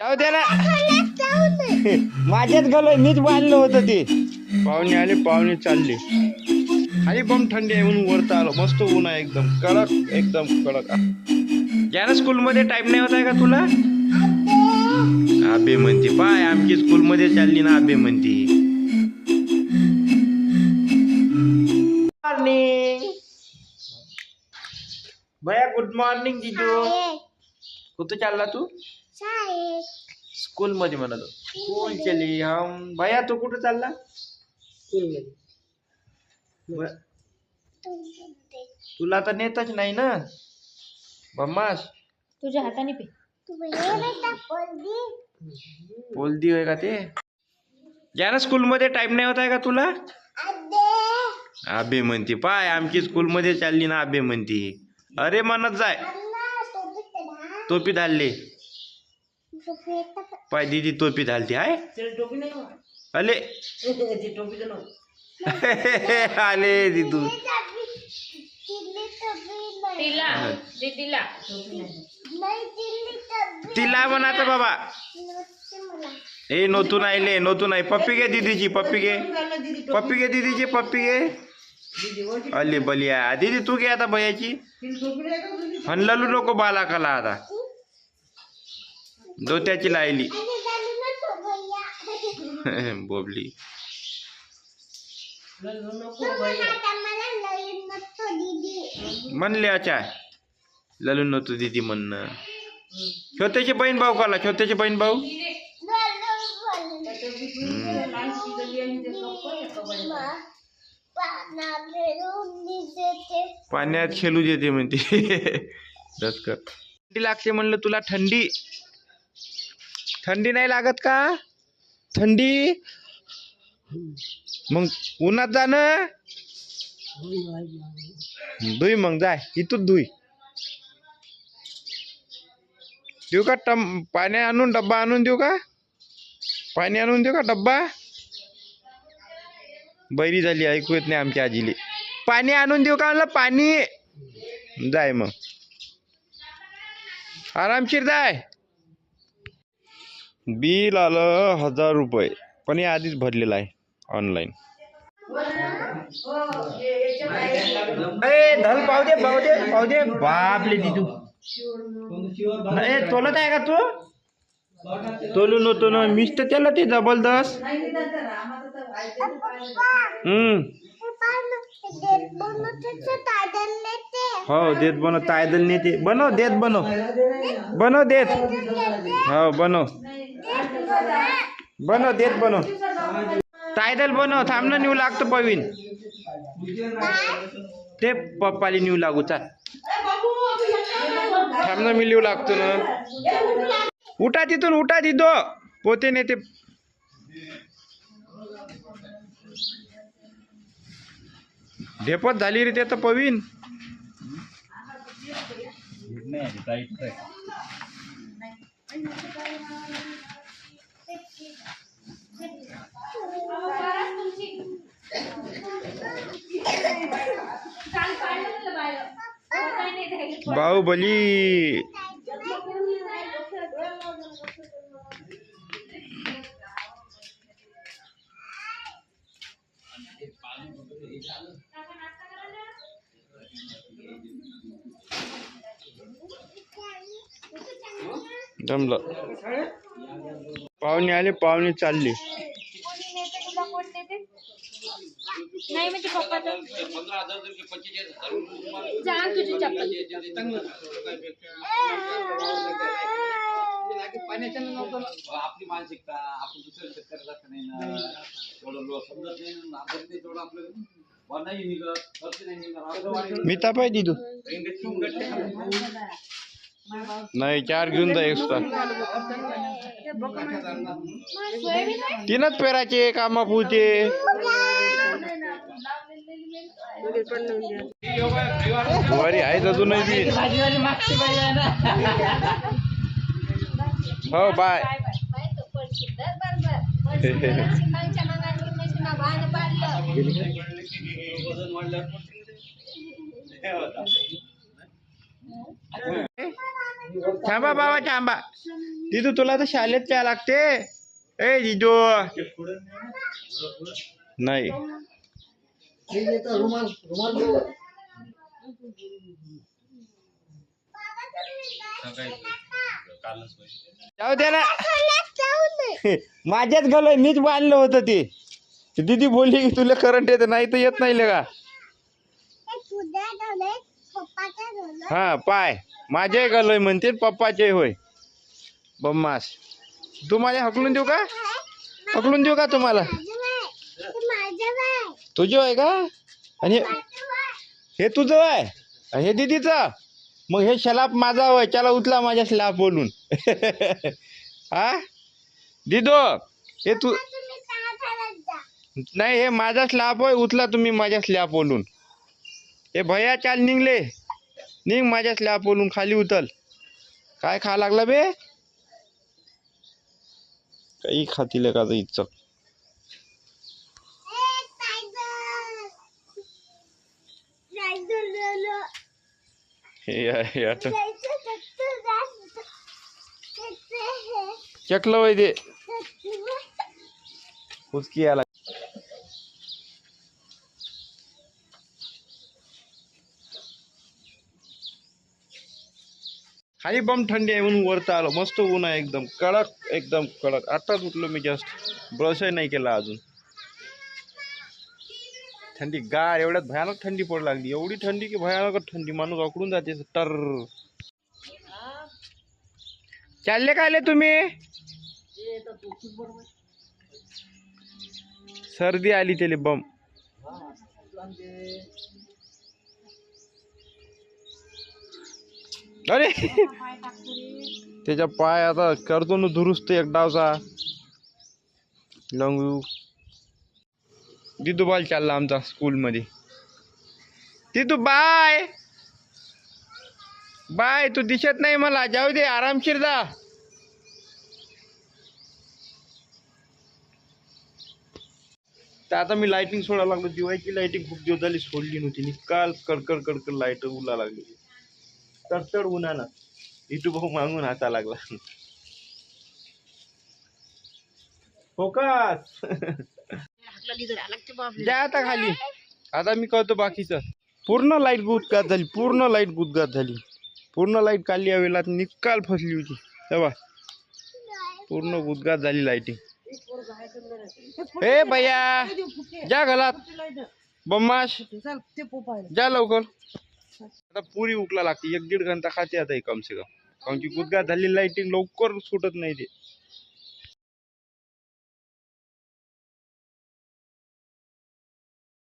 जाऊ दे ना. माझ्याच गलोय मीच बांधलं होतं ते. पाहुणे आले पाहुणे चालले. खाली पण थंडी आहे म्हणून वरता आलो. मस्त ऊन आहे एकदम. कडक एकदम कडक. ज्यानं स्कूलमध्ये टाइम नाही होत आहे का तुला? आबे म्हणते पाय आमची स्कूलमध्ये चालली ना आबे म्हणते. मॉर्निंग भया गुड मॉर्निंग जिजू. कुठं चालला तू? स्कूल मध्ये म्हणालो स्कूल चली हम भया तू कुठं चालला? ब- तुला तर नेतच नाही ना? बम्मास. तुझ्या हाताने पे. बोलदी होय का ते? ज्यानं स्कूल मध्ये टाइम नाही होत आहे का तुला? आबे म्हणते पाय आमची स्कूल मध्ये चालली ना आबे म्हणते. अरे म्हणत जाय. टोपी घालले पाय दीदी टोपी घालते हाय अले। आले दिदू। तिला दीदीला तिला। बाबा। ए नोतून आईले नोतून आई पप्पी घे दीदीची पप्पी घे पप्पी घे दीदीची पप्पी घे अली बलिया दीदी तू घे आता भयाची हनलू नको बाला कला आता दोत्याची लायली. बोबली. म्हणले अच्छा ललून नव्हतं दीदी म्हणणं. छोट्याचे बहीण भाऊ काला छोट्याचे बहीण भाऊ? पाण्यात खेळू देते म्हणते. लागते म्हणलं तुला थंडी. थंडी नाही लागत का? थंडी? मग उन्हात जाणं धुई मग जाय. इथून धुई. देऊ का टम पाणी आणून डब्बा आणून देऊ का? पाणी आणून देऊ का डब्बा? बैरी झाली ऐकू येत नाही आमच्या आजीले. पाणी आणून देऊ का म्हणलं? पाणी. जाय मग. आरामशीर जाय. बिल आलं हजार रुपये पण हे आधीच भरलेलं आहे ऑनलाईन ए धल पाहू दे पाहू दे पाहू दे. बापले दिदू. ए तोलत आहे का तू? तोलू नव्हतो ना मीच तर त्याला ते जबरदस्त. हम्म. हो देत बनव तायदल नेते. बनव देत बनव. बनव देत. हो बनव. बनव देत बनव तायदल बनव थांब ना नेऊ लागतं पवीन ते पप्पाली नेऊ लागू चाल थांब ना मी लिहू लागतो ना। उठा तिथून उठा तिथो पोते नेते। ढेपत झाली रे ते तर पवीन बाहुबली। जमलं पाहुणे आले पाहुणे चालले। नाही म्हणजे पप्पा तर जा तुझी चप्पल. आपली मानसिकता आपण दुसऱ्या शेतकऱ्यासारखं नाही ना. थोडं लो समजत नाही ना आपण ते थोडं आपलं वर नाही निघत खर्च नाही निघत असं वाटलं. मी तापाय दिदू. नाही चार घेऊन जा एक्स्ट्रा तीनच पेराचे कामापुरते वारी आहेत अजूनही बी. हो बाय. थांबा बाबा थांबा. दिदू तुला तर शाळेत काय लागते. ए जिजू नाही. जाऊ दे ना. माझ्याच गलोय मीच बांधलं होतं ते. ती दीदी बोलली की तुला करंट येत नाही तर येत नाही लगा हा पाय. माझे गलोय म्हणते पप्पाचे होय. बम्मास. तुम्हाला हकलून देऊ का? हकलून देऊ का तुम्हाला? तुझं आहे का? आणि हे- हे तुझं आहे? आणि हे दीदीचं? मग हे शलाप माझा होय त्याला उचला माझ्या शलाप बोलून. हा दिदो हे तू नाही हे माझा स्लॅप होय उचला तुम्ही माझ्या स्लॅप बोलून. हे भैया चाल निघले. निघ माझ्या स्लॅप बोलून खाली उतल. काय खा लागला बे? काही खातील का इच्छा हे चकलं वय दे. उसकी आला. खाली बम थंडी आहे म्हणून वरतं आलो. मस्त ऊन आहे एकदम. कडक एकदम कडक. आत्ताच उठलो मी जस्ट ब्रशही नाही केला अजून. थंडी गार एवढ्यात भयानक थंडी पडू लागली. एवढी थंडी की भयानक थंडी. माणूस अकडून जाते तर टर चालले कायले तुम्ही? सर्दी आली त्याले बम. अरे! त्याच्या पाय आता करतो ना दुरुस्त एक डावचा. लंगू दिदूबाल चालला आमचा स्कूलमध्ये. तिथू बाय! बाय तू दिसत नाही मला. जाऊ दे आरामशीर जा. तर आता मी लाइटिंग सोडायला लागलो. दिवाळीची लाइटिंग खूप दिवस झाली सोडली नव्हती. निकाल कडकड कडकड लाइट उला लागली. तडतड उन्हानं. इटू भाऊ मागून हाता लागला. फोकस! द्या आता खाली. आता मी कळतो बाकीचं. पूर्ण लाइट गुदगात झाली पूर्ण लाइट गुदगात झाली. पूर्ण लाइट काढली या वेळेला निकाल फसली होती. तेव्हा पूर्ण गुदगात झाली लाईटिंग हे भैया जा घालात बम्माश जा लवकर. आता पुरी उकला लागते. एक दीड घंटा खाते आता कम से कम कारण की गुदगात झाली लाईटिंग लवकर सुटत नाही ते.